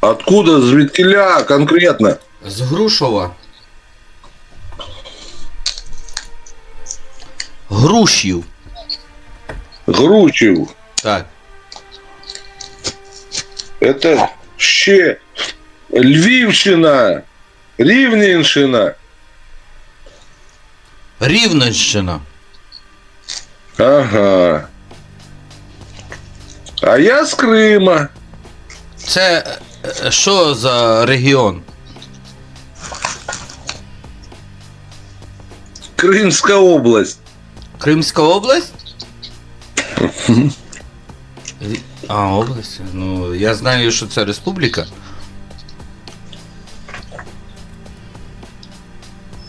Откуда, звідкиля конкретно? З Грушова. Грушів. Гручів. Так. Это ще Львівщина, Рівненщина. Рівненщина. Ага. А я з Крима. Це що за регіон? Кримська область. Кримська область? А, область. Ну, я знаю, що це республіка.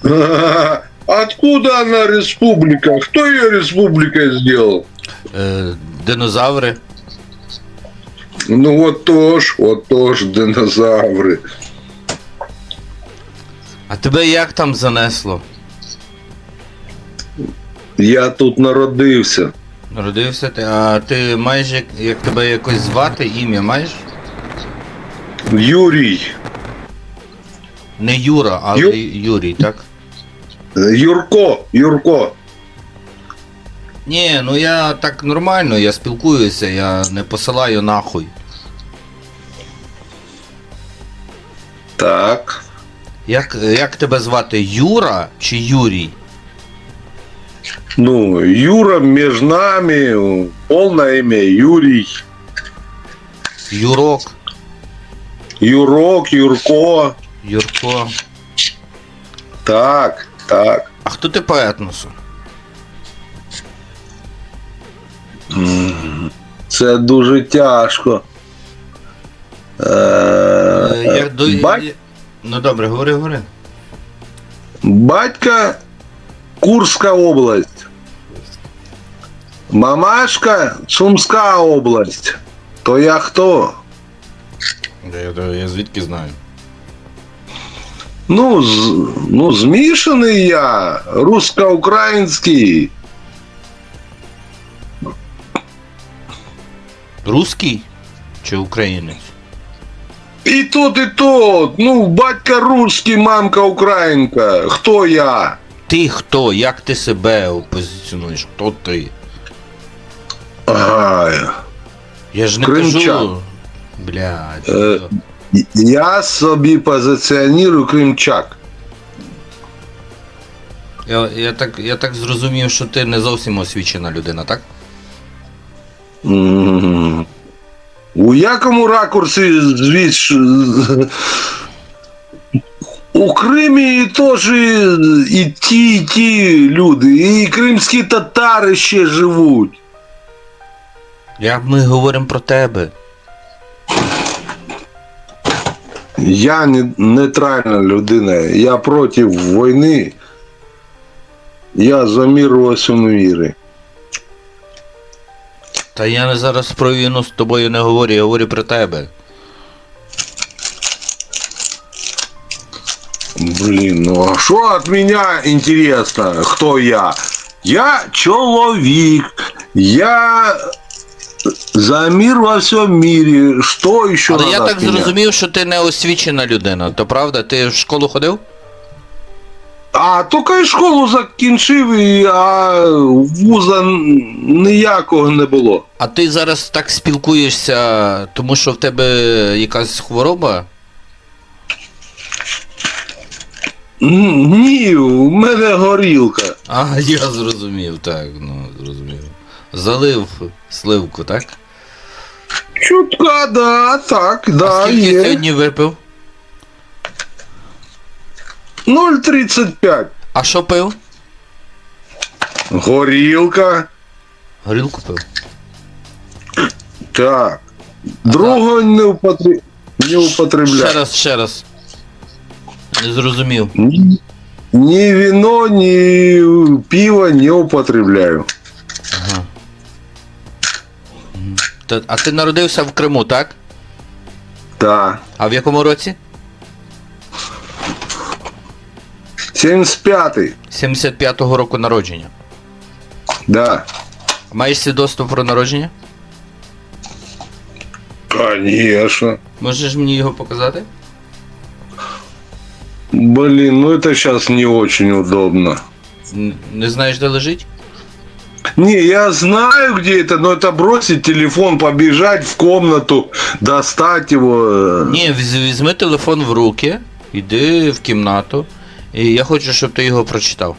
Ага. Откуда она республика? Кто ее республикой сделал? Е, динозаври. Ну вот тоже, вот тоже динозавры. А тебе як там занесло? Я тут народився. Народився ти, а ти маєш як, як тебе якось звати, ім'я маєш? Юрій. Не Юра, а Ю- Юрій, так? Юрко, Юрко. Ні, ну я так нормально, я спілкуюся, я не посилаю нахуй. Так. Як, як тебе звати? Юра чи Юрій? Ну, Юра между нами, полное имя Юрий. Юрок, Юрок, Юрко. Юрко. Так, так. А хто ти по етносу? Це дуже тяжко. До... бать- Ну добре, говори, говори. Батька Курська область. Мамашка Сумська область. То я хто? Я, я, я звідки знаю? Ну, з, ну, змішаний я. Русско-український. Руський чи українець? І тот, і тот. Ну, батька русський, мамка українка. Хто я? Ти хто? Як ти себе позиціонуєш? Хто ти? Ага. Я ж не Кримчан. кажу. Блядь. Е, Я собі позиціоную кримчак. Я, я, так, я так зрозумів, що ти не зовсім освічена людина, так? М. У якому ракурсі звіс... У Кримі теж і ті, і ті люди, і кримські татари ще живуть. Як ми говоримо про тебе? Я не, нейтральна людина, я проти війни. Я за мир во мірі. Та я не зараз про війну з тобою не говорю, я говорю про тебе. Блін, ну а що від мене інтересно, хто я? Я чоловік, я за мир во всьому мірі. Що ще Але я так зрозумів, що ти не освічена людина, то правда? Ти в школу ходив? А тільки школу закінчив, і, а вуза ніякого не було. А ти зараз так спілкуєшся, тому що в тебе якась хвороба? Ні, у мене горілка. А, я зрозумів, так, ну, зрозумів. Залив сливку, так? Чутка, да, так, а скільки є. сьогодні випив? 0,35. А що пив? Горілка. Горілку пив. Так. Другого не, употре... не Ще раз, ще раз. Не зрозумів. Ні, ні вино, ні пиво не употребляю. Ага. Та- А ти народився в Криму, так? Так. А в якому році? 75-й. 75-го року народження. Да. Маєш свідоцтво про народження? Конечно. Можеш мені його показати? Блин, ну это сейчас не очень удобно. Н- Не знаєш, де лежить? Не, я знаю, где это, но это бросить телефон, побежать в комнату, достать его. э. Ні, віз- візьми телефон в руки, йди в кімнату, і я хочу, щоб ти його прочитав.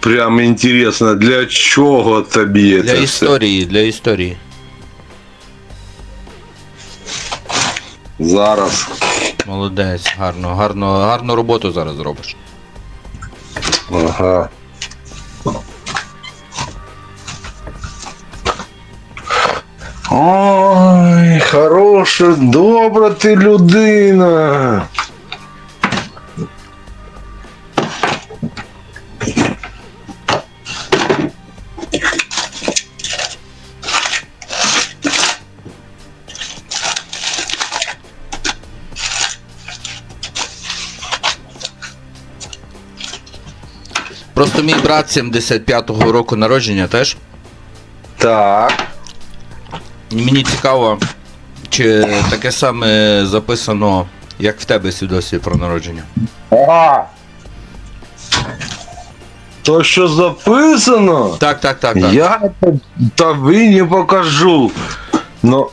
Прям интересно, для чего тобі Для це все? історії, для історії. Зараз. Молодець, гарно, гарно, гарну роботу зараз робиш. Ага. Ой, хороша, добра ти людина. Просто мій брат 75-го року народження теж. Так. Мені цікаво, чи таке саме записано, як в тебе свідоцтві про народження. Ага. То, що записано, Так, так, так, так. я тобі не покажу. Ну,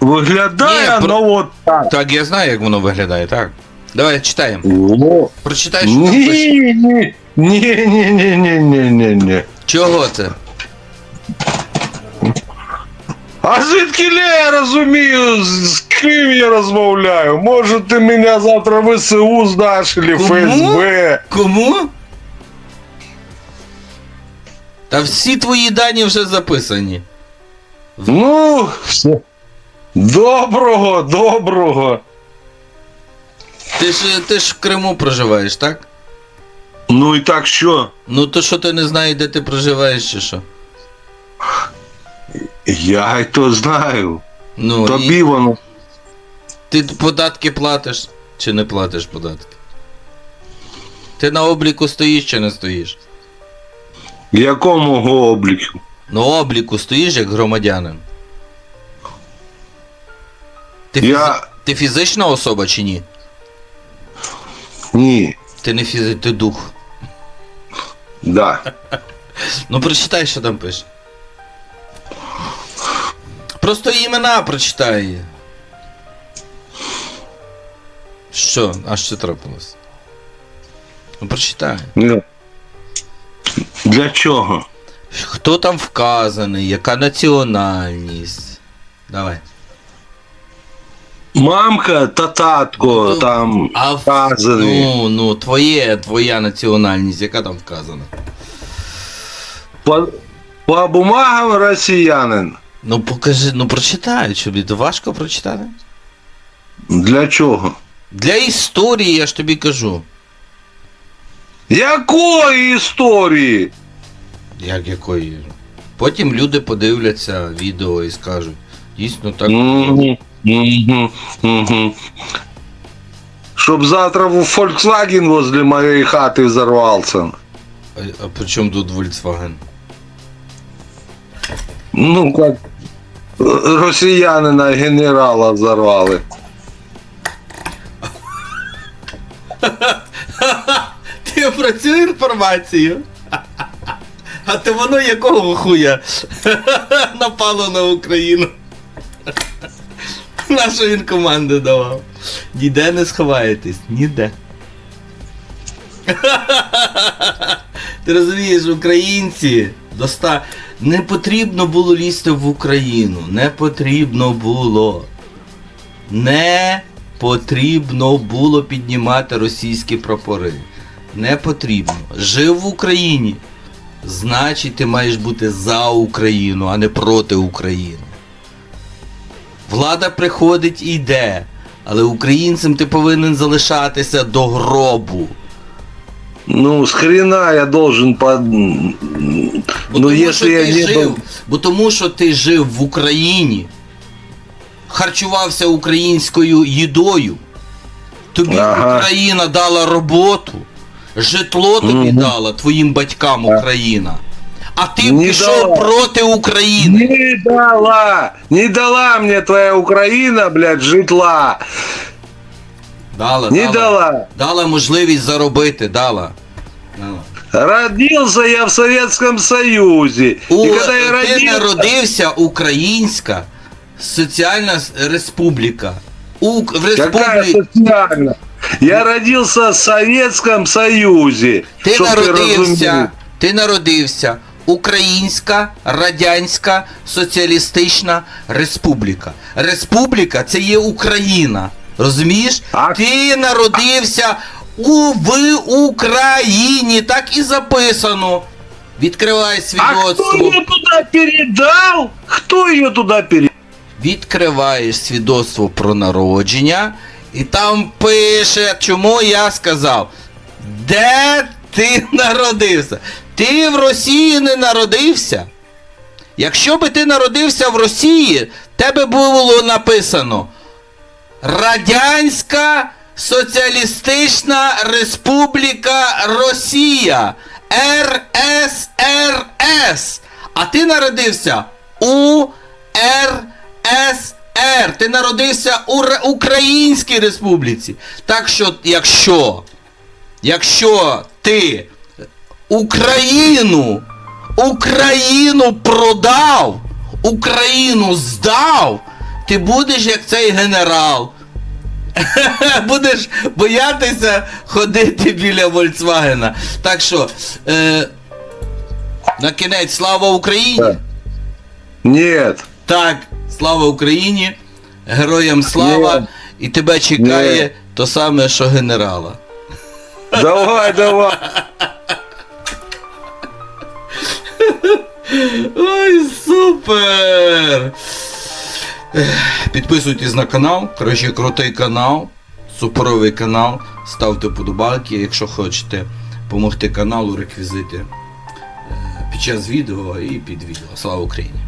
виглядає, Ні, про- ну от так. Так, я знаю, як воно виглядає, так. Давай читаємо. Ну, Прочитай, що там пише. ні, ні, ні, ні, ні, ні, ні, ні, ні. Чого це? А звідки я розумію, з ким я розмовляю? Може ти мене завтра в ВСУ здаш, или Кому? ФСБ? Кому? Та всі твої дані вже записані. Ну, все. доброго, доброго. Ти ж, ти ж в Криму проживаєш, так? Ну і так що? Ну то що ти не знаєш, де ти проживаєш чи що? Я й то знаю. Ну, Тобі і воно. ти податки платиш чи не платиш податки? Ти на обліку стоїш чи не стоїш? Якому обліку? На обліку стоїш як громадянин. Ти, фізи... Я. ти фізична особа чи ні? Ні. Ти не фізи... ти дух. Да. Ну прочитай, що там пише. Просто імена прочитай. Що? А що трапилось? Ну прочитай. Ну. Для чого? Хто там вказаний, яка національність? Давай. Мамка та татко Ну, там А в... вказані. Ну, ну, твоє, твоя національність, яка там вказана? По, по бумагам росіянин. Ну покажи, ну прочитай, тобі то важко прочитати? Для чого? Для історії я ж тобі кажу. Якої історії? Як якої? Потім люди подивляться відео і скажуть. Дійсно так. Мгм, мгм, мгм. Щоб завтра в Volkswagen возле моей хаты взорвался. А, а при чому тут Volkswagen? Ну, как росіянина генерала взорвали. Ти про цю інформацію? А то воно якого хуя напало на Україну? Нашу він команду давав. Ніде не сховаєтесь, ніде. Ти розумієш, українці доста... не потрібно було лізти в Україну. Не потрібно було. Не потрібно було піднімати російські прапори. Не потрібно. Жив в Україні. Значить, ти маєш бути за Україну, а не проти України. Влада приходить і йде. Але українцем ти повинен залишатися до гробу. Ну, с хрена я должен по... Бо Ну, тому, если я не жив, был... бо тому, що ти жив в Україні, харчувався українською їдою, тобі Ага. Україна дала роботу, житло тобі Мгм. дала твоїм батькам Україна. а ти Не пішов дала. проти України. Не дала, не дала мне твоя Украина, блядь, житла. Дала, Не дала. дала. Дала можливість заробити, дала. Дала. Родился я в Советском Союзе. У, И когда я ти родился... народився Українська Соціальна Республіка. У, в Какая социальная? Я родился в Советском Союзе. Ти чтоб народився, разумел. ти народився Українська Радянська Соціалістична Республіка. Республіка це є Україна. Розумієш? А- Ти народився у, в Україні, так і записано. Відкривай А кто свідоцтво. ее туда передал? Кто ее туда передал? Відкриваєш свідоцтво про народження, і там пише, чому я сказав, де ти народився? Ти в Росії не народився. Якщо би ти народився в Росії, тебе було написано Радянська Соціалістична Республіка Росія РСРС. А ти народився у РСР. Ти народився у Р- Українській Республіці. Так що, якщо, якщо ти Україну, Україну продав, Україну здав, ти будеш як цей генерал. Будеш боятися ходити біля Volkswagen. Так що, е, на кінець, слава Україні! Нет. Так, слава Україні, героям слава, Ні. і тебе чекає Ні. то саме, що генерала. Давай, давай. Ой, супер! Підписуйтесь на канал. Коротше, крутий канал, супровий канал. Ставте подобайки, якщо хочете допомогти каналу, реквізити е, під час відео і під відео. Слава Україні!